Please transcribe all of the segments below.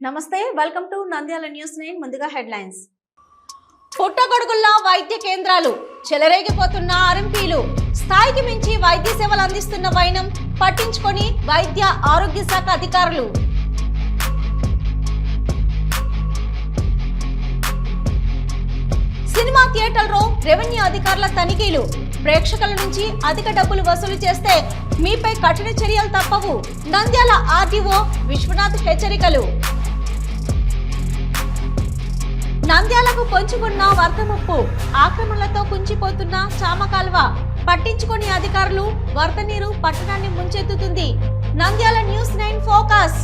నమస్తే welcome to Nandyal news nine ముందుగా headlines పుట్టగొడుగుల వైద్య కేంద్రాలు చెలరేగిపోతున్న ఆర్ఎంపీలు స్థాయికి మించి వైద్య సేవలు అందిస్తున్న వైనం పట్టించుకొని వైద్య ఆరోగ్య శాఖ అధికారులు. సినిమా థియేటర్లో రెవెన్యూ అధికారుల తనిఖీలు. ప్రేక్షకుల నుంచి అధిక డబ్బులు వసూలు చేస్తే మీపై కఠిన చర్యలు తప్పవు. నంద్యాల ఆర్డీఓ విశ్వనాథ్ హెచ్చరికలు. నంద్యాలకు పొంచుకున్న వర్తముప్పు. ముప్పు ఆక్రమణలతో కుంచిపోతున్న చామ కాలువ పట్టించుకొని అధికారులు వరద నీరు పట్టణాన్ని ముంచెత్తుతుంది. Nandyal news nine focus.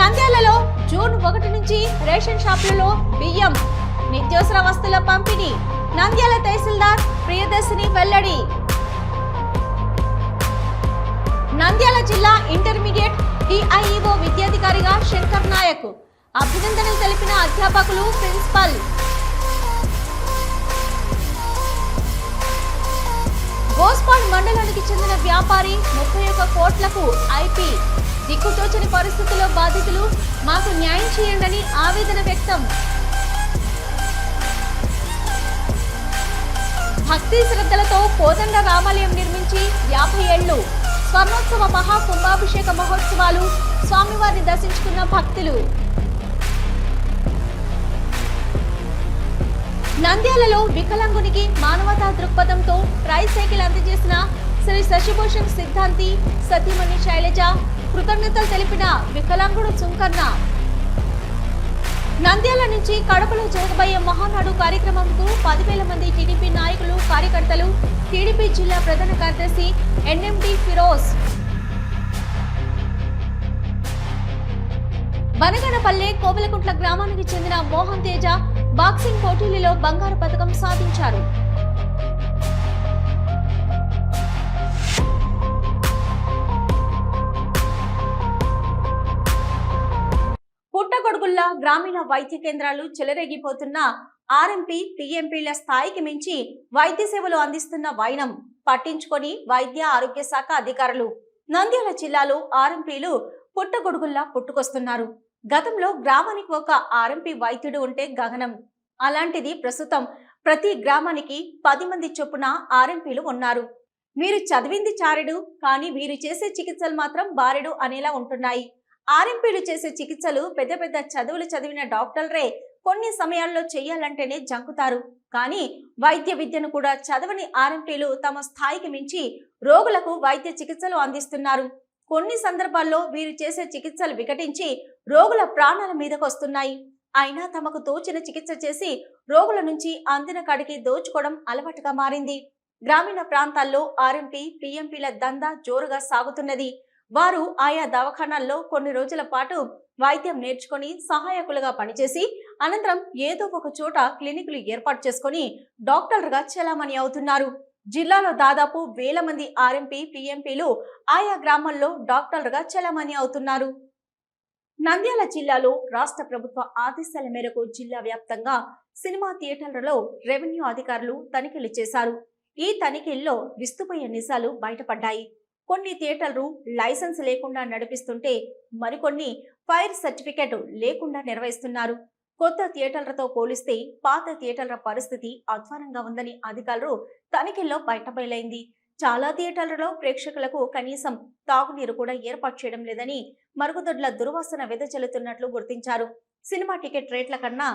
నంద్యాలలో జూన్ ఒకటి నుంచి రేషన్ షాపులలో బియ్యం నిత్యావసర వస్తువుల పంపిణీ. నంద్యాల తహసీల్దార్ ప్రియదర్శిని వెల్లడి. నంద్యాల జిల్లా ఇంటర్మీడియట్ డిఐఈఓ విద్యాధికారిగా శంకర్ నాయక్. అభినందనలు తెలిపిన అధ్యాపకులు ప్రిన్సిపల్. గోస్పాడ్ మండలానికి చెందిన వ్యాపారి ముప్పై ఒక్క కోట్లకు ఐపీ. దిక్కుతోచని పరిస్థితుల్లో బాధితులు మాకు న్యాయం చేయండి ఆవేదన వ్యక్తం. భక్తి శ్రద్ధలతో కోదండ రామాలయం నిర్మించి యాభై ఏళ్ళు. స్వర్ణోత్సవ మహా కుంభాభిషేక మహోత్సవాలు స్వామివారిని దర్శించుకున్న భక్తులు. నంద్యాలలో వికలాంగునికి మానవతా దృక్పథంతో ట్రైసైకిల్ అందజేసిన శ్రీ శశిభూషణ్ సిద్ధాంతి సతీమణి శైలజ కృతజ్ఞతలు తెలిపిన వికలాంగుడు సుంకన్న నంద్యాల నుంచి కడపలో జరగబోయే మహానాడు కార్యక్రమంకు పదివేల మంది టీడీపీ నాయకులు కార్యకర్తలు టీడీపీ జిల్లా ప్రధాన కార్యదర్శి ఎన్ఎండి ఫిరోజ్. బనగనపల్లె కోవెలకుంట్ల గ్రామానికి చెందిన మోహన్ తేజ బాక్సింగ్ పోటీలలో బంగారు పథకం సాధించారు. పుట్టగొడుగుల్లా గ్రామీణ వైద్య కేంద్రాలు చెలరేగిపోతున్న ఆర్ఎంపీ పిఎంపీల స్థాయికి మించి వైద్య సేవలు అందిస్తున్న వైనం పట్టించుకొని వైద్య ఆరోగ్య శాఖ అధికారులు. నంద్యాల జిల్లాలో ఆర్ఎంపీలు పుట్టగొడుగుల్లా పుట్టుకొస్తున్నారు. గతంలో గ్రామానికి ఒక ఆర్ఎంపీ వైద్యుడు ఉంటే గగనం. అలాంటిది ప్రస్తుతం ప్రతి గ్రామానికి పది మంది చొప్పున ఆర్ఎంపీలు ఉన్నారు. మీరు చదివింది చారెడు కానీ వీరు చేసే చికిత్సలు మాత్రం బారెడు అనేలా ఉంటున్నాయి. ఆర్ఎంపీలు చేసే చికిత్సలు పెద్ద పెద్ద చదువులు చదివిన డాక్టర్లే కొన్ని సమయాల్లో చేయాలంటేనే జంకుతారు. కానీ వైద్య విద్యను కూడా చదవని ఆర్ఎంపీలు తమ స్థాయికి మించి రోగులకు వైద్య చికిత్సలు అందిస్తున్నారు. కొన్ని సందర్భాల్లో వీరు చేసే చికిత్సలు వికటించి రోగుల ప్రాణాల మీదకు వస్తున్నాయి. అయినా తమకు తోచిన చికిత్స చేసి రోగుల నుంచి అందిన కాడికి దోచుకోవడం అలవాటుగా మారింది. గ్రామీణ ప్రాంతాల్లో ఆర్ఎంపీ పిఎంపీల దందా జోరుగా సాగుతున్నది. వారు ఆయా దవాఖానాల్లో కొన్ని రోజుల పాటు వైద్యం నేర్చుకొని సహాయకులుగా పనిచేసి అనంతరం ఏదో ఒక చోట క్లినిక్లు ఏర్పాటు చేసుకొని డాక్టర్లుగా చెలామణి అవుతున్నారు. జిల్లాలో దాదాపు వేల మంది ఆర్ఎంపీ పిఎంపీలు ఆయా గ్రామాల్లో డాక్టర్లుగా చెలామణి అవుతున్నారు. నంద్యాల జిల్లాలో రాష్ట్ర ప్రభుత్వ ఆదేశాల మేరకు జిల్లా వ్యాప్తంగా సినిమా థియేటర్లలో రెవెన్యూ అధికారులు తనిఖీలు చేశారు. ఈ తనిఖీల్లో విస్తుపోయే నిజాలు బయటపడ్డాయి. కొన్ని థియేటర్లు లైసెన్స్ లేకుండా నడిపిస్తుంటే మరికొన్ని ఫైర్ సర్టిఫికెట్ లేకుండా నిర్వహిస్తున్నారు. కొత్త థియేటర్లతో పోలిస్తే పాత థియేటర్ల పరిస్థితి అధ్వానంగా ఉందని అధికారులు తనిఖీల్లో బయటబయలైంది చాలా థియేటర్లలో ప్రేక్షకులకు కనీసం తాగునీరు కూడా ఏర్పాటు చేయడం లేదని మరుగుదొడ్ల దుర్వాసన వెదజల్లుతున్నట్లు గుర్తించారు. సినిమా టికెట్ రేట్ల కన్నా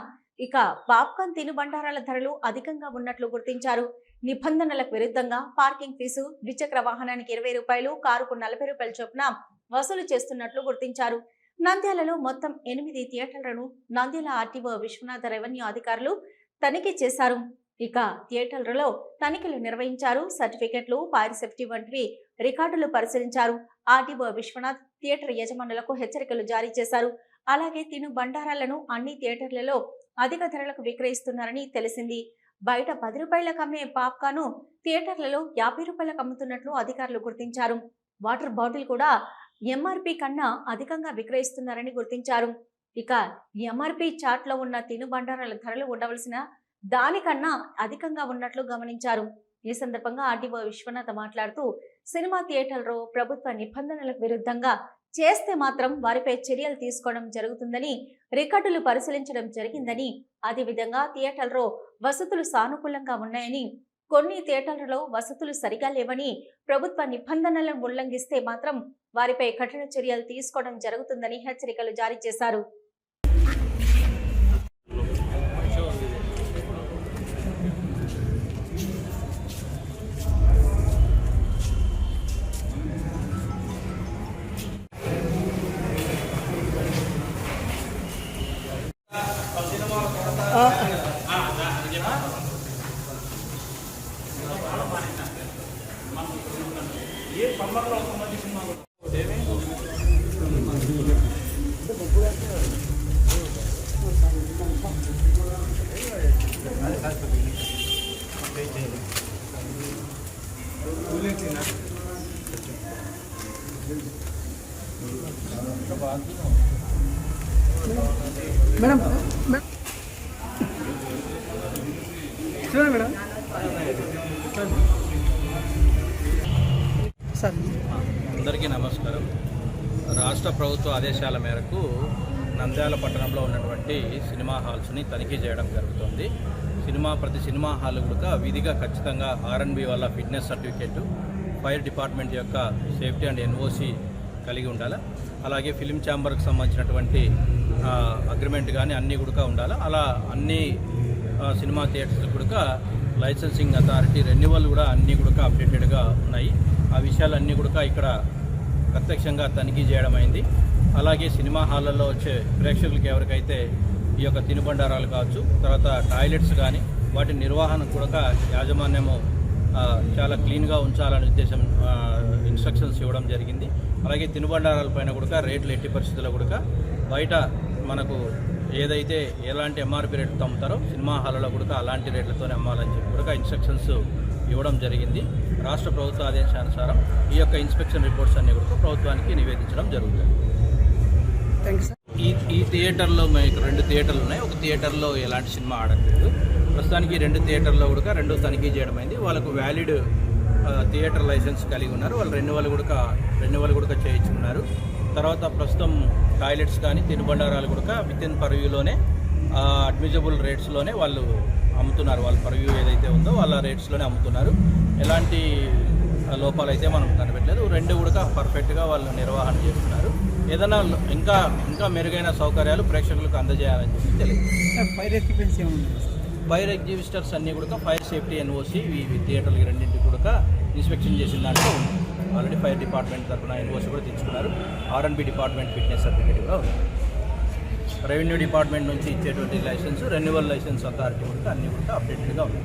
ఇక పాప్కార్న్ తినుబండారాల ధరలు అధికంగా ఉన్నట్లు గుర్తించారు. నిబంధనలకు విరుద్ధంగా పార్కింగ్ ఫీజు ద్విచక్ర వాహనానికి ఇరవై రూపాయలు కారుకు నలభై రూపాయల చొప్పున వసూలు చేస్తున్నట్లు గుర్తించారు. నంద్యాలలో మొత్తం ఎనిమిది థియేటర్లను నంద్యాల ఆర్టీఓ విశ్వనాథ రెవెన్యూ అధికారులు తనిఖీ చేశారు. ఇక థియేటర్లలో తనిఖీలు నిర్వహించారు సర్టిఫికెట్లు ఫైర్ సేఫ్టీ వంటివి రికార్డులు పరిశీలించారు. ఆర్టీఓ విశ్వనాథ్ థియేటర్ యజమానులకు హెచ్చరికలు జారీ చేశారు. అలాగే తిను బండారాలను అన్ని థియేటర్లలో అధిక ధరలకు విక్రయిస్తున్నారని తెలిసింది. బయట పది రూపాయలకు అమ్మే పాప్కాను థియేటర్లలో యాభై రూపాయలకు అమ్ముతున్నట్లు అధికారులు గుర్తించారు. వాటర్ బాటిల్ కూడా ఎంఆర్పి కన్నా అధికంగా విక్రయిస్తున్నారని గుర్తించారు. ఇక ఎంఆర్పి చార్ట్లో ఉన్న తినుబండారాల ధరలు ఉండవలసిన దానికన్నా అధికంగా ఉన్నట్లు గమనించారు. ఈ సందర్భంగా ఆర్టీఓ విశ్వనాథ్ మాట్లాడుతూ సినిమా థియేటర్లో ప్రభుత్వ నిబంధనలకు విరుద్ధంగా చేస్తే మాత్రం వారిపై చర్యలు తీసుకోవడం జరుగుతుందని రికార్డులు పరిశీలించడం జరిగిందని అదేవిధంగా థియేటర్లో వసతులు సానుకూలంగా ఉన్నాయని కొన్ని థియేటర్లలో వసతులు సరిగా లేవని ప్రభుత్వ నిబంధనలను ఉల్లంఘిస్తే మాత్రం వారిపై కఠిన చర్యలు తీసుకోవడం జరుగుతుందని హెచ్చరికలు జారీ చేశారు. అందరికీ నమస్కారం. రాష్ట్ర ప్రభుత్వ ఆదేశాల మేరకు నంద్యాల పట్టణంలో ఉన్నటువంటి సినిమా హాల్స్ని తనిఖీ చేయడం జరుగుతుంది. సినిమా ప్రతి సినిమా హాల్ కూడా విధిగా ఖచ్చితంగా ఆర్ఎన్బి వల్ల ఫిట్నెస్ సర్టిఫికేట్ ఫైర్ డిపార్ట్మెంట్ యొక్క సేఫ్టీ అండ్ ఎన్ఓసి కలిగి ఉండాలి? అలాగే ఫిలిం ఛాంబర్కి సంబంధించినటువంటి అగ్రిమెంట్ కానీ అన్నీ కూడా ఉండాలి? అలా అన్ని సినిమా థియేటర్స్ కూడా లైసెన్సింగ్ అథారిటీ రెన్యువల్ కూడా అన్నీ కూడా అప్డేటెడ్గా ఉన్నాయి. ఆ విషయాలన్నీ కూడా ఇక్కడ ప్రత్యక్షంగా తనిఖీ చేయడం అయింది. అలాగే సినిమా హాళ్ళల్లో వచ్చే ప్రేక్షకులకి ఎవరికైతే ఈ యొక్క తినుబండారాలు కావచ్చు తర్వాత టాయిలెట్స్ కానీ వాటి నిర్వహణ కూడా యాజమాన్యము చాలా క్లీన్గా ఉంచాలనే ఉద్దేశం ఇన్స్ట్రక్షన్స్ ఇవ్వడం జరిగింది. అలాగే తినుబండారాల పైన కూడా రేట్లు ఎట్టి పరిస్థితుల్లో కూడా బయట మనకు ఏదైతే ఎలాంటి ఎంఆర్పి రేట్లు అమ్ముతారో సినిమా హాల్లో కూడా అలాంటి రేట్లతోనే అమ్మాలని చెప్పి కూడా ఇన్స్ట్రక్షన్స్ ఇవ్వడం జరిగింది. రాష్ట్ర ప్రభుత్వ ఆదేశానుసారం ఈ యొక్క ఇన్స్పెక్షన్ రిపోర్ట్స్ అన్ని కూడా ప్రభుత్వానికి నివేదించడం జరుగుతుంది. ఈ ఈ థియేటర్లో మీకు రెండు థియేటర్లు ఉన్నాయి. ఒక థియేటర్లో ఎలాంటి సినిమా ఆడట్లేదు. ప్రస్తుతానికి రెండు థియేటర్లో కూడా రెండు తనిఖీ చేయడం అయింది వాళ్ళకు వ్యాలిడ్ థియేటర్ లైసెన్స్ కలిగి ఉన్నారు. వాళ్ళు రెన్యువల్ కూడా రెన్యువల్ కూడా చేయించుకున్నారు. తర్వాత ప్రస్తుతం టాయిలెట్స్ కానీ తినుబండారాలు కూడా విత్ ఇన్ పర్వ్యూలోనే అడ్మిజబుల్ రేట్స్లోనే వాళ్ళు అమ్ముతున్నారు. వాళ్ళ పర్వ్యూ ఏదైతే ఉందో వాళ్ళ రేట్స్లోనే అమ్ముతున్నారు. ఎలాంటి ఆ, లోపాలైతే మనం కనిపెట్టలేదు. రెండు కూడా పర్ఫెక్ట్గా వాళ్ళు నిర్వహణ చేస్తున్నారు. ఏదైనా ఇంకా ఇంకా మెరుగైన సౌకర్యాలు ప్రేక్షకులకు అందజేయాలని చెప్పి తెలియదు. ఫైర్ ఎక్విప్మెంట్స్ ఫైర్ ఎగ్జిబిస్టర్స్ అన్నీ కూడా ఫైర్ సేఫ్టీ ఎన్ఓసి ఇవి థియేటర్లకి రెండింటికి కూడా ఇన్స్పెక్షన్ చేసిన దాంట్లో ఉంది. ఆల్రెడీ ఫైర్ డిపార్ట్మెంట్ తరఫున ఎన్ఓసి కూడా తెచ్చుకున్నారు. ఆర్ఎన్బి డిపార్ట్మెంట్ ఫిట్నెస్ సర్టిఫికేట్ కూడా ఉంది. రెవెన్యూ డిపార్ట్మెంట్ నుంచి ఇచ్చేటువంటి లైసెన్స్ రెన్యువల్ లైసెన్స్ అథారిటీ కూడా అన్ని కూడా అప్డేటెడ్గా ఉంది.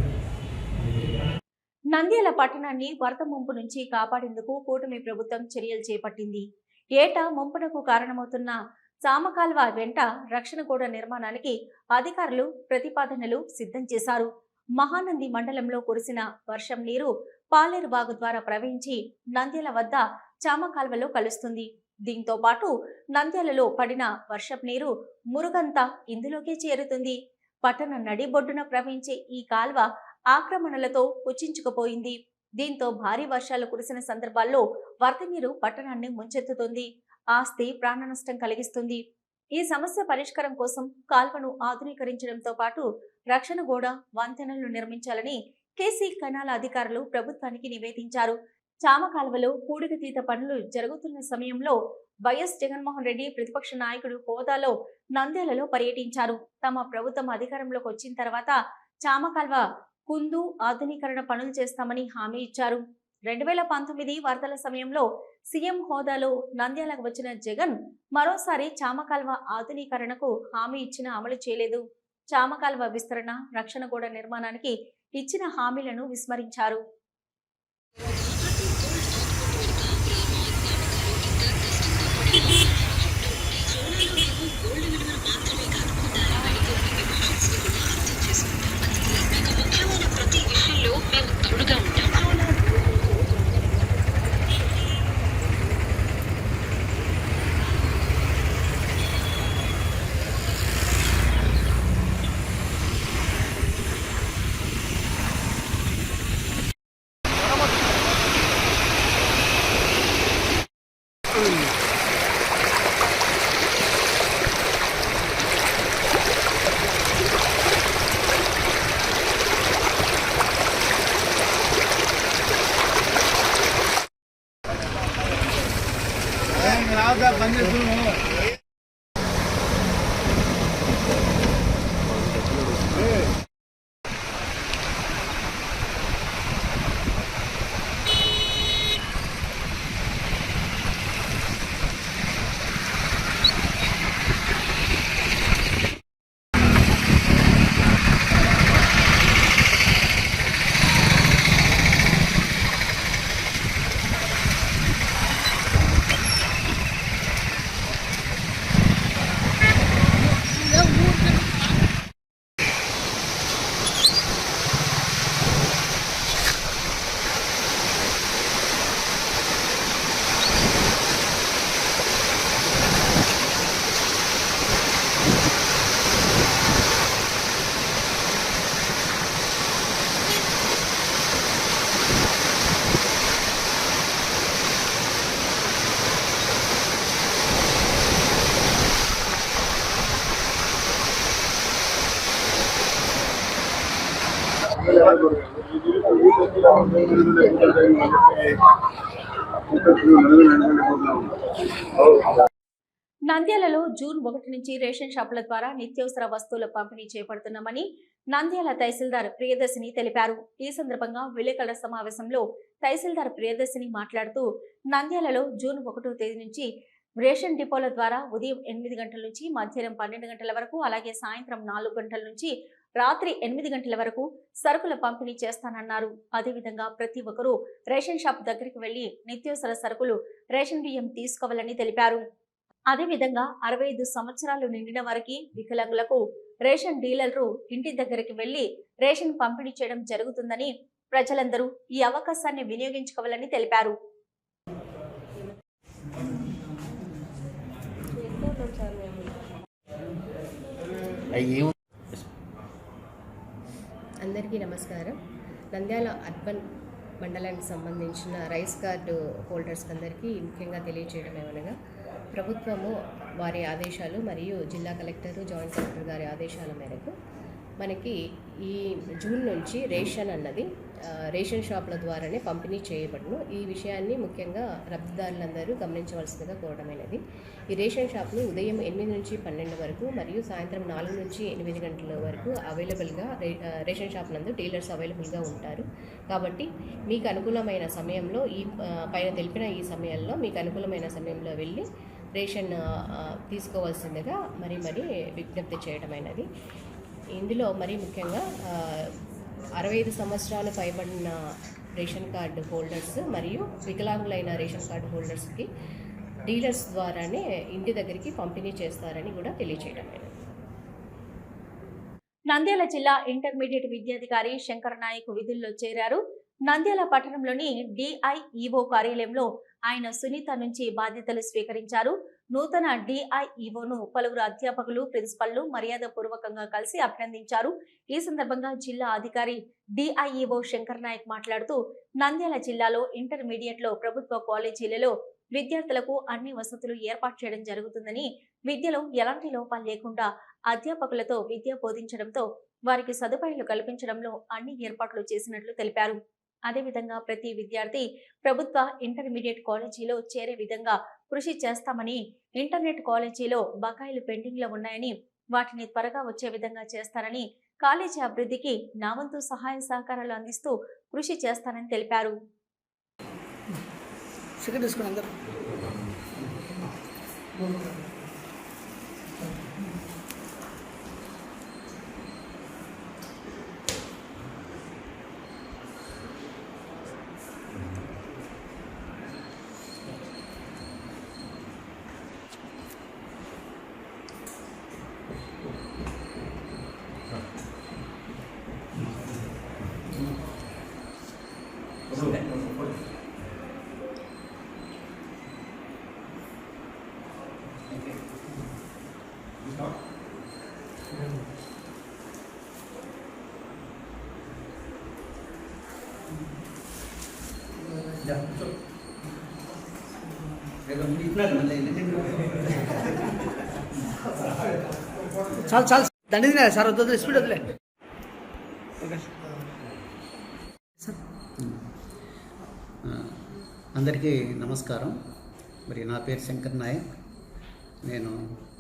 నంద్యాల పట్టణాన్ని వరద ముంపు నుంచి కాపాడేందుకు కూటమి ప్రభుత్వం చర్యలు చేపట్టింది. ఏటా ముంపునకు కారణమవుతున్న సామకాల్వ వెంట రక్షణ గోడ నిర్మాణానికి అధికారులు ప్రతిపాదనలు సిద్ధం చేశారు. మహానంది మండలంలో కురిసిన వర్షం నీరు పాలేరు బాగు ద్వారా ప్రవహించి నంద్యాల వద్ద చామకాల్వలో కలుస్తుంది. దీంతో పాటు నంద్యాలలో పడిన వర్షపు నీరు మురుగంతా ఇందులోకే చేరుతుంది. పట్టణ నడిబొడ్డున ప్రవహించే ఈ కాల్వ ఆక్రమణలతో పుచ్చించుకుపోయింది. దీంతో భారీ వర్షాలు కురిసిన సందర్భాల్లో వరద నీరు పట్టణాన్ని ముంచెత్తుతుంది. ఆస్తి ప్రాణ నష్టం కలిగిస్తుంది. ఈ సమస్య పరిష్కారం కోసం కాల్వను ఆధునీకరించడంతో పాటు రక్షణ గోడ వంతెనలు నిర్మించాలని కేసీ కణాల అధికారులు ప్రభుత్వానికి నివేదించారు. చామకాల్వలో పూడికతీత పనులు జరుగుతున్న సమయంలో వైఎస్ జగన్మోహన్ రెడ్డి ప్రతిపక్ష నాయకుడు హోదాలో నంద్యాలలో పర్యటించారు. తమ ప్రభుత్వం అధికారంలోకి వచ్చిన తర్వాత చామకాల్వ కుందు ఆధునీకరణ పనులు చేస్తామని హామీ ఇచ్చారు. రెండు వేల పంతొమ్మిది వార్తల సమయంలో సీఎం హోదాలో నంద్యాలకు వచ్చిన జగన్ మరోసారి చామకాల్వ ఆధునీకరణకు హామీ ఇచ్చిన అమలు చేయలేదు. చామకాల్వ విస్తరణ రక్షణ గోడ నిర్మాణానికి ఇచ్చిన హామీలను విస్మరించారు. ఒకటి నుంచి రేషన్ షాపుల ద్వారా నిత్యావసర వస్తువుల పంపిణీ చేపడుతున్నామని నంద్యాల తహసీల్దార్ ప్రియదర్శిని తెలిపారు. ఈ సందర్భంగా విలేకరుల సమావేశంలో తహసీల్దార్ ప్రియదర్శిని మాట్లాడుతూ నంద్యాలలో జూన్ ఒకటో తేదీ నుంచి రేషన్ డిపోల ద్వారా ఉదయం ఎనిమిది గంటల నుంచి మధ్యాహ్నం పన్నెండు గంటల వరకు అలాగే సాయంత్రం నాలుగు గంటల నుంచి రాత్రి ఎనిమిది గంటల వరకు సరుకుల పంపిణీ చేస్తానన్నారు. అదేవిధంగా ప్రతి ఒక్కరూ రేషన్ షాప్ దగ్గరికి వెళ్ళి నిత్యావసర సరుకులు రేషన్ బియ్యం తీసుకోవాలని తెలిపారు. అదేవిధంగా అరవై ఐదు సంవత్సరాలు నిండిన వారికి వికలాంగులకు రేషన్ డీలర్లు ఇంటి దగ్గరికి వెళ్ళి రేషన్ పంపిణీ చేయడం జరుగుతుందని ప్రజలందరూ ఈ అవకాశాన్ని వినియోగించుకోవాలని తెలిపారు. అందరికీ నమస్కారం. నంద్యాల అర్బన్ మండలానికి సంబంధించిన రైస్ కార్డు హోల్డర్స్ అందరికీ ముఖ్యంగా తెలియచేయడం ఏమనగా ప్రభుత్వము వారి ఆదేశాలు మరియు జిల్లా కలెక్టరు జాయింట్ కలెక్టర్ గారి ఆదేశాల మేరకు మనకి ఈ జూన్ నుంచి రేషన్ అన్నది రేషన్ షాపుల ద్వారానే పంపిణీ చేయబడును. ఈ విషయాన్ని ముఖ్యంగా లబ్ధిదారులందరూ గమనించవలసిందిగా కోరడమైనది ఈ రేషన్ షాప్ని ఉదయం ఎనిమిది నుంచి పన్నెండు వరకు మరియు సాయంత్రం నాలుగు నుంచి ఎనిమిది గంటల వరకు అవైలబుల్గా రే రేషన్ షాప్ నందు డీలర్స్ అవైలబుల్గా ఉంటారు. కాబట్టి మీకు అనుకూలమైన సమయంలో ఈ పైన తెలిపిన ఈ సమయంలో మీకు అనుకూలమైన సమయంలో వెళ్ళి రేషన్ తీసుకోవాల్సిందిగా మరి మరి విజ్ఞప్తి చేయడమైనది. ఇందులో మరీ ముఖ్యంగా అరవై ఐదు సంవత్సరాలు పైబడిన రేషన్ కార్డు హోల్డర్స్ మరియు వికలాంగులైన రేషన్ కార్డు హోల్డర్స్కి డీలర్స్ ద్వారానే ఇంటి దగ్గరికి పంపిణీ చేస్తారని కూడా తెలియచేయడమైనది. నంద్యాల జిల్లా ఇంటర్మీడియట్ విద్యాధికారి శంకర్ నాయక్ విధుల్లో చేరారు. నంద్యాల పట్టణంలోని డిఐఈఓ కార్యాలయంలో ఆయన సునీత నుంచి బాధ్యతలు స్వీకరించారు. నూతన డిఐఈఓను పలువురు అధ్యాపకులు ప్రిన్సిపల్లు మర్యాదపూర్వకంగా కలిసి అభినందించారు. ఈ సందర్భంగా జిల్లా అధికారి డిఐఈఓ శంకర్ నాయక్ మాట్లాడుతూ నంద్యాల జిల్లాలో ఇంటర్మీడియట్లో ప్రభుత్వ కాలేజీలలో విద్యార్థులకు అన్ని వసతులు ఏర్పాటు చేయడం జరుగుతుందని విద్యలో ఎలాంటి లోపాలు లేకుండా అధ్యాపకులతో విద్య బోధించడంతో వారికి సదుపాయాలు కల్పించడంలో అన్ని ఏర్పాట్లు చేసినట్లు తెలిపారు. అదేవిధంగా ప్రతి విద్యార్థి ప్రభుత్వ ఇంటర్మీడియట్ కాలేజీలో చేరే విధంగా కృషి చేస్తామని ఇంటర్నెట్ కాలేజీలో బకాయిలు పెండింగ్లో ఉన్నాయని వాటిని త్వరగా వచ్చే విధంగా చేస్తారని కాలేజీ అభివృద్ధికి నా వంతు సహాయ సహకారాలు అందిస్తూ కృషి చేస్తానని తెలిపారు. సెకండ్ చాలు చాలు. దండి తినే సార్ వద్దు స్పీడ్ వద్దులే అందరికీ నమస్కారం. మరి నా పేరు శంకర్ నాయక్. నేను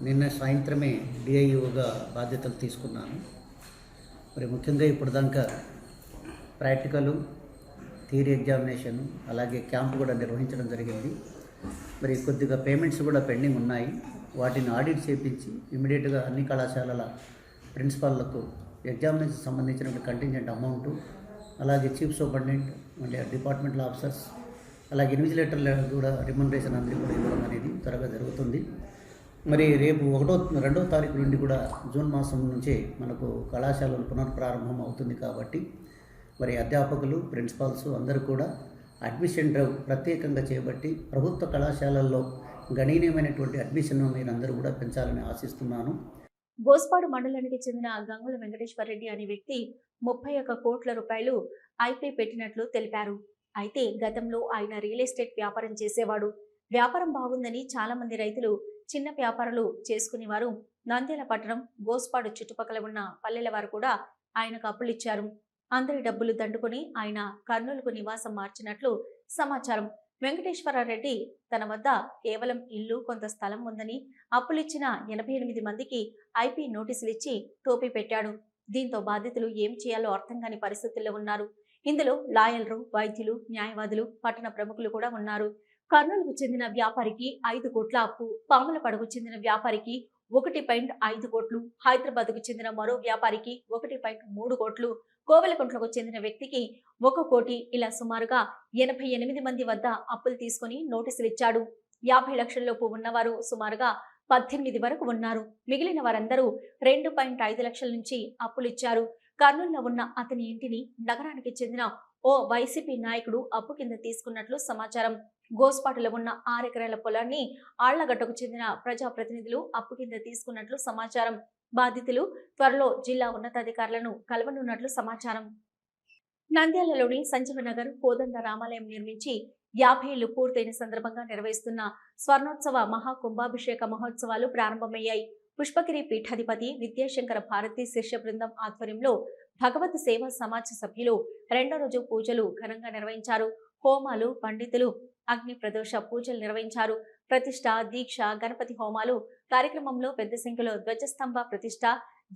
నిన్న సాయంత్రమే డిఐఓగా బాధ్యతలు తీసుకున్నాను. మరి ముఖ్యంగా ఇప్పుడు దాకా ప్రాక్టికలు థియరీ ఎగ్జామినేషన్ అలాగే క్యాంప్ కూడా నిర్వహించడం జరిగింది. మరి కొద్దిగా పేమెంట్స్ కూడా పెండింగ్ ఉన్నాయి. వాటిని ఆడిట్ చేపించి ఇమీడియట్గా అన్ని కళాశాలల ప్రిన్సిపాల్లకు ఎగ్జామినేషన్ సంబంధించిన కంటింజెంట్ అమౌంట్ అలాగే చీఫ్ సూపరింటెండెంట్ అంటే డిపార్ట్మెంటల్ ఆఫీసర్స్ అలాగే ఇన్విజిలేటర్ల కూడా రిమండరేషన్ అందరికీ కూడా ఇవ్వడం అనేది త్వరగా జరుగుతుంది. మరి రేపు ఒకటో రెండో తారీఖు నుండి కూడా జూన్ మాసం నుంచే మనకు కళాశాలలు పునఃప్రారంభం అవుతుంది కాబట్టి మరి అధ్యాపకులు ప్రిన్సిపాల్స్ అందరూ కూడా అడ్మిషన్ డ్రైవ్ ప్రత్యేకంగా చేపట్టి ప్రభుత్వ కళాశాలల్లో గణనీయమైనటువంటి అడ్మిషన్ మీరు అందరూ కూడా పెంచాలని ఆశిస్తున్నాను. గోస్పాడు మండలానికి చెందిన గంగుల వెంకటేశ్వర రెడ్డి అనే వ్యక్తి ముప్పై ఒక్క కోట్ల రూపాయలు ఐపీ పెట్టినట్లు తెలిపారు. అయితే గతంలో ఆయన రియల్ ఎస్టేట్ వ్యాపారం చేసేవాడు. వ్యాపారం బాగుందని చాలా మంది రైతులు చిన్న వ్యాపారాలు చేసుకునేవారు. నంద్యాల పట్టణం గోస్పాడు చుట్టుపక్కల ఉన్న పల్లెల వారు కూడా ఆయనకు అప్పులు ఇచ్చారు. అందరి డబ్బులు దండుకొని ఆయన కర్నూలుకు నివాసం మార్చినట్లు సమాచారం. వెంకటేశ్వర రెడ్డి తన వద్ద కేవలం ఇల్లు కొంత స్థలం ఉందని అప్పులిచ్చిన ఎనభై ఎనిమిది మందికి ఐపీ నోటీసులు ఇచ్చి టోపీ పెట్టాడు. దీంతో బాధితులు ఏం చేయాలో అర్థం కాని పరిస్థితుల్లో ఉన్నారు. ఇందులో లాయర్లు వైద్యులు న్యాయవాదులు పట్టణ ప్రముఖులు కూడా ఉన్నారు. కర్నూలుకు చెందిన వ్యాపారికి ఐదు కోట్ల అప్పు పాములపడకు చెందిన వ్యాపారికి ఒకటి పాయింట్ ఐదు కోట్లు హైదరాబాద్కు చెందిన మరో వ్యాపారికి ఒకటి పాయింట్ మూడు కోట్లు కోవెలకుంట్లకు చెందిన వ్యక్తికి ఒక కోటి ఇలా సుమారుగా ఎనభై ఎనిమిది మంది వద్ద అప్పులు తీసుకుని నోటీసులు ఇచ్చాడు. యాభై లక్షల్లోపు ఉన్నవారు సుమారుగా పద్దెనిమిది వరకు ఉన్నారు. మిగిలిన వారందరూ రెండు పాయింట్ ఐదు లక్షల నుంచి అప్పులు ఇచ్చారు. కర్నూలులో ఉన్న అతని ఇంటిని నగరానికి చెందిన ఓ వైసీపీ నాయకుడు అప్పు కింద తీసుకున్నట్లు సమాచారం. గోస్పాటులో ఉన్న ఆరెకరాల పొలాన్ని ఆళ్ళగడ్డకు చెందిన ప్రజాప్రతినిధులు అప్పు కింద తీసుకున్నట్లు సమాచారం. బాధితులు త్వరలో జిల్లా ఉన్నతాధికారులను కలవనున్నట్లు సమాచారం. నంద్యాలలోని సంజీవనగర్ కోదండ రామాలయం నిర్మించి యాభై ఏళ్ళు పూర్తయిన సందర్భంగా నిర్వహిస్తున్న స్వర్ణోత్సవ మహాకుంభాభిషేక మహోత్సవాలు ప్రారంభమయ్యాయి. పుష్పగిరి పీఠాధిపతి విద్యాశంకర భారతి శిష్య బృందం ఆధ్వర్యంలో భగవత్ సేవా సమాజ సభ్యులు రెండో రోజు పూజలు ఘనంగా నిర్వహించారు. హోమాలు పండితులు అగ్ని ప్రదోష పూజలు నిర్వహించారు. ప్రతిష్ట దీక్ష గణపతి హోమాలు కార్యక్రమంలో పెద్ద సంఖ్యలో ధ్వజస్తంభ ప్రతిష్ట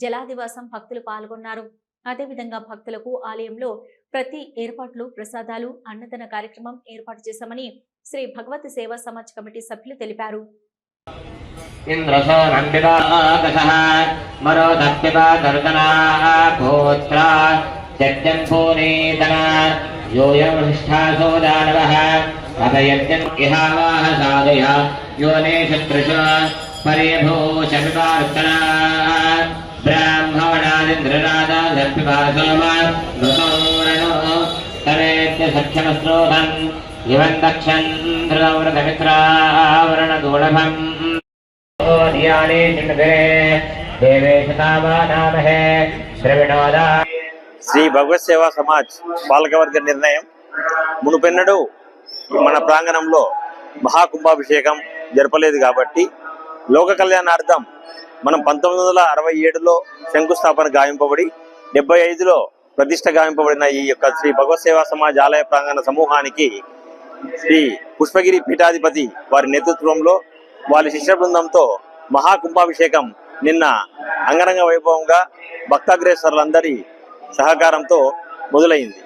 జలాదివాసం భక్తులు పాల్గొన్నారు. అదేవిధంగా భక్తులకు ఆలయంలో ప్రతి ఏర్పాట్లు ప్రసాదాలు అన్నదాన కార్యక్రమం ఏర్పాటు చేశామని శ్రీ భగవత్ సేవా సమాజ్ కమిటీ సభ్యులు తెలిపారు. ఇంద్రసో నందివాదశः మరో దత్తివా దర్దనాः గోత్ర యజ్ఞం పూనీతన యోయం వృష్ఠాసో దానవः అతయజ్ఞం ఇహావాహ సాధయ యోనేషు త్రిష పరేభూషమివార్తనా బ్రాహ్మణాదింద్రనాదాదర్పిపాసోమ మృతోరణో తవేత్య సఖ్యమస్రోహం ఇవం దక్షన్ ధృతవ్రతమిత్రావరణదూళభం ధ్యానే చిన్నదే దేవేశతామానామహే శ్రవిణోదా శ్రీ భగవత్ సేవా సమాజ్ పాలకవర్గ నిర్ణయం మునుపెన్నడూ మన ప్రాంగణంలో మహాకుంభాభిషేకం జరపలేదు కాబట్టి లోక కళ్యాణార్థం మనం పంతొమ్మిది వందల అరవై ఏడులో శంకుస్థాపన గాయింపబడి డెబ్బై ఐదులో ప్రతిష్ట గాయింపబడిన ఈ యొక్క శ్రీ భగవత్ సేవా సమాజ్ ఆలయ ప్రాంగణ సమూహానికి శ్రీ పుష్పగిరి పీఠాధిపతి వారి నేతృత్వంలో వారి శిష్య బృందంతో మహాకుంభాభిషేకం నిన్న అంగరంగ వైభవంగా భక్తాగ్రేసరులందరి సహకారంతో మొదలైంది.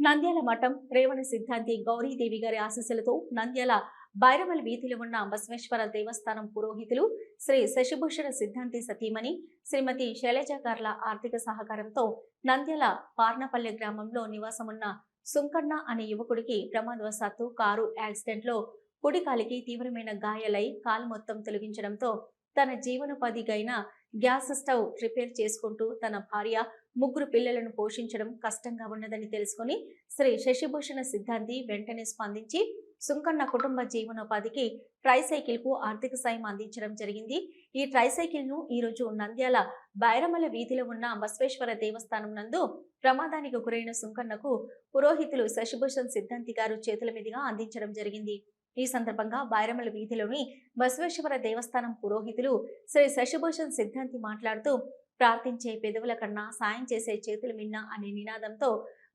నంద్యాల మఠం రేవణ సిద్ధాంతి గౌరీదేవి గారి ఆశీస్సులతో నంద్యాల బైరవల్ వీధిలో ఉన్న బసవేశ్వర దేవస్థానం పురోహితులు శ్రీ శశిభూషణ సిద్ధాంతి సతీమణి శ్రీమతి శైలజాగార్ల ఆర్థిక సహకారంతో నంద్యాల పార్నపల్లె గ్రామంలో నివాసమున్న సుంకన్న అనే యువకుడికి ప్రమాదవశాత్తు కారు యాక్సిడెంట్లో కుడికాలికి తీవ్రమైన గాయాలై కాలు మొత్తం తొలగించడంతో తన జీవనోపాధిగైన గ్యాస్ స్టవ్ రిపేర్ చేసుకుంటూ తన భార్య ముగ్గురు పిల్లలను పోషించడం కష్టంగా ఉన్నదని తెలుసుకుని శ్రీ శశిభూషణ సిద్ధాంతి వెంటనే స్పందించి సుంకన్న కుటుంబ జీవనోపాధికి ట్రైసైకిల్కు ఆర్థిక సాయం అందించడం జరిగింది. ఈ ట్రైసైకిల్ను ఈ రోజు నంద్యాల బైరమల వీధిలో ఉన్న బసవేశ్వర దేవస్థానం నందు ప్రమాదానికి గురైన సుంకన్నకు పురోహితులు శశిభూషణ్ సిద్ధాంతి గారు చేతుల మీదుగా అందించడం జరిగింది. ఈ సందర్భంగా బైరమల వీధిలోని బసవేశ్వర దేవస్థానం పురోహితులు శ్రీ శశిభూషణ్ సిద్ధాంతి మాట్లాడుతూ ప్రార్థించే పెదవుల కన్నా సాయం చేసే చేతులు మిన్న అనే నినాదంతో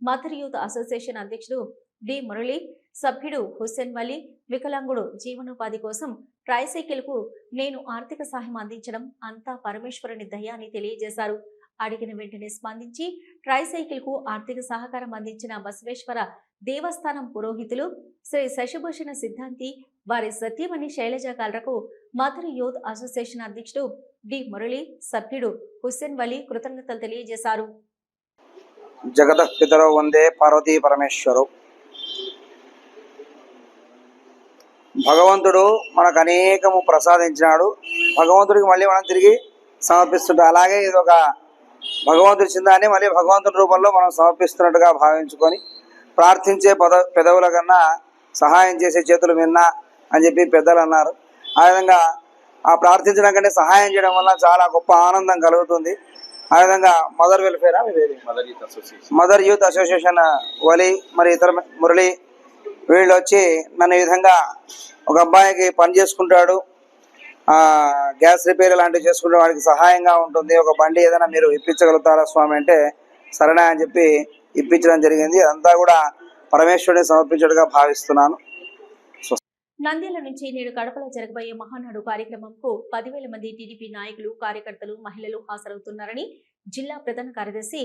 మదర్ యూత్ అసోసియేషన్ అధ్యక్షుడు డి. మురళి సభ్యుడు హుస్సేన్ వలీ వికలాంగుడు జీవనోపాధి కోసం ట్రైసైకిల్కు నేను ఆర్థిక సహాయం అందించడం అంతా పరమేశ్వరుని దయ అని తెలియజేశారు. అడిగిన వెంటనే స్పందించి ట్రైసైకిల్కు ఆర్థిక సహకారం అందించిన బసవేశ్వర దేవస్థానం పురోహితులు శ్రీ శశిభూషణ సిద్ధాంతి వారి సత్యమణి శైలజ కాలరకు మదర్ యూత్ అసోసియేషన్ అధ్యక్షుడు డి మురళి సభ్యుడు హుస్సేన్ వలి కృతజ్ఞతలు తెలియజేశారు. జగద పితరో వందే పార్వతీ పరమేశ్వరు. భగవంతుడు మనకు అనేకము ప్రసాదించినాడు. భగవంతుడికి మళ్ళీ మనం తిరిగి సమర్పిస్తుంటాం. అలాగే ఇది ఒక భగవంతుడి చిందాన్ని మళ్ళీ భగవంతుడి రూపంలో మనం సమర్పిస్తున్నట్టుగా భావించుకొని ప్రార్థించే పద పెదవుల కన్నా సహాయం చేసే చేతులు మిన్న అని చెప్పి పెద్దలు అన్నారు. ఆ విధంగా ఆ ప్రార్థించడం కంటే సహాయం చేయడం వల్ల చాలా గొప్ప ఆనందం కలుగుతుంది. ఆ విధంగా మదర్ వెల్ఫేరా మీది మదర్ యూత్ అసోసియేషన్ వలి మరి ఇతర మురళి వీళ్ళు వచ్చి నన్ను ఈ విధంగా ఒక అబ్బాయికి పని చేసుకుంటాడు. ఆ, గ్యాస్ రిపేర్ లాంటివి చేసుకుంటే వాడికి సహాయంగా ఉంటుంది. ఒక బండి ఏదైనా మీరు ఇప్పించగలుగుతారా స్వామి అంటే సరేనా అని చెప్పి ఇప్పించడం జరిగింది. అదంతా కూడా పరమేశ్వరుని సమర్పించడుగా భావిస్తున్నాను. నంద్యాల నుంచి నేడు కడపలో జరగబోయే మహానాడు కార్యక్రమంకు పదివేల మంది టీడీపీ నాయకులు కార్యకర్తలు మహిళలు హాజరవుతున్నారని జిల్లా ప్రధాన కార్యదర్శి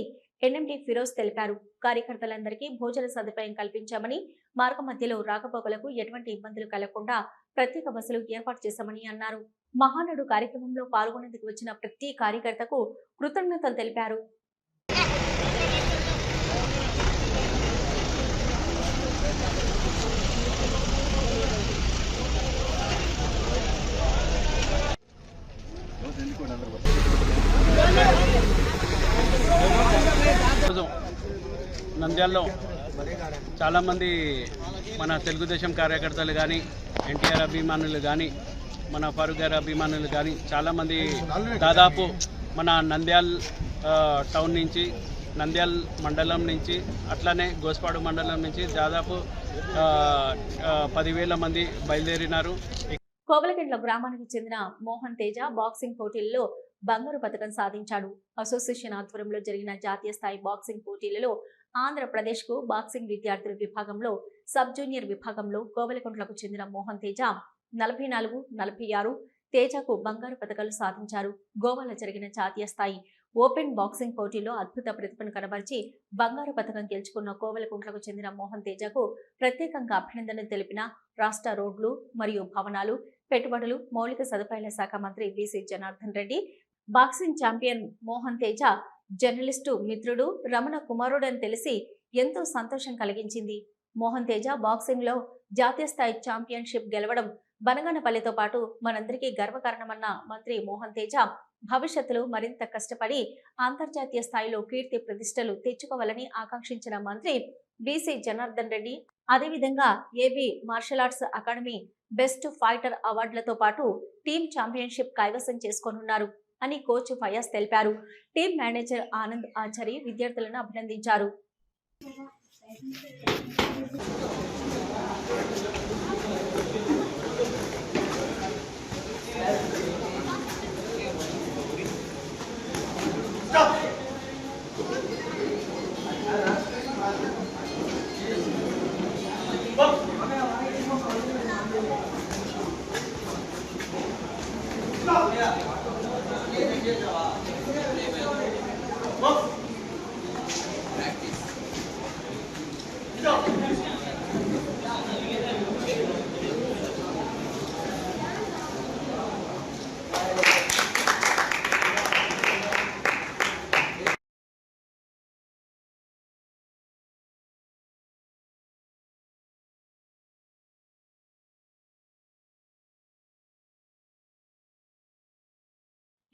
ఎన్ఎండి ఫిరోజ్ తెలిపారు. కార్యకర్తలందరికీ భోజన సదుపాయం కల్పించామని మార్గ మధ్యలో రాకపోకలకు ఎటువంటి ఇబ్బందులు కలగకుండా ప్రత్యేక బస్సులు ఏర్పాటు చేశామని అన్నారు. మహానాడు కార్యక్రమంలో పాల్గొనేందుకు వచ్చిన ప్రతి కార్యకర్తకు కృతజ్ఞతలు తెలిపారు. ఈరోజు నంద్యాలలో చాలామంది మన తెలుగుదేశం కార్యకర్తలు కానీ ఎన్టీఆర్ అభిమానులు కానీ మన ఫారూక్ గారి అభిమానులు కానీ చాలామంది దాదాపు మన నంద్యాల్ టౌన్ నుంచి నంద్యాల్ మండలం నుంచి అట్లానే గోస్పాడు మండలం నుంచి దాదాపు పదివేల మంది బయలుదేరినారు. కోవలగండ్ల గ్రామానికి చెందిన మోహన్ తేజ బాక్సింగ్ పోటీల్లో బంగారు పథకం సాధించాడు. అసోసియేషన్ ఆధ్వర్యంలో జరిగిన జాతీయ స్థాయి బాక్సింగ్ పోటీలలో ఆంధ్రప్రదేశ్కు బాక్సింగ్ విద్యార్థుల విభాగంలో సబ్ జూనియర్ విభాగంలో కోవలకొండలకు చెందిన మోహన్ తేజ నలభై నాలుగు నలభై ఆరు తేజకు బంగారు పథకాలు సాధించారు. గోవాలో జరిగిన జాతీయ స్థాయి ఓపెన్ బాక్సింగ్ పోటీలో అద్భుత ప్రతిభను కనబరిచి బంగారు పథకం గెలుచుకున్న కోవలకుంట్లకు చెందిన మోహన్ తేజకు ప్రత్యేకంగా అభినందనలు తెలిపిన రాష్ట్ర రోడ్లు మరియు భవనాలు పెట్టుబడులు మౌలిక సదుపాయాల శాఖ మంత్రి BC Janardhan Reddy boxing champion Mohan Teja journalist మిత్రుడు రమణ కుమారుడని తెలిసి ఎంతో సంతోషం కలిగించింది. మోహన్ తేజ బాక్సింగ్లో జాతీయ స్థాయి ఛాంపియన్షిప్ గెలవడం బనగనపల్లితో పాటు మనందరికీ గర్వకారణమన్న మంత్రి మోహన్ తేజ భవిష్యత్తులో మరింత కష్టపడి అంతర్జాతీయ స్థాయిలో కీర్తి ప్రతిష్టలు తెచ్చుకోవాలని ఆకాంక్షించిన మంత్రి బీసీ జనార్దన్ రెడ్డి అదేవిధంగా AB martial arts academy best fighter అవార్డులతో పాటు టీమ్ ఛాంపియన్షిప్ కైవసం చేసుకోనున్నారు. అని కోచ్ ఫయాజ్ తెలిపారు. టీం మేనేజర్ ఆనంద్ ఆచారి విద్యార్థులను అభినందించారు.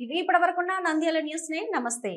ఇవి ఇప్పటివరకున్న నంద్యాల న్యూస్ నే నమస్తే.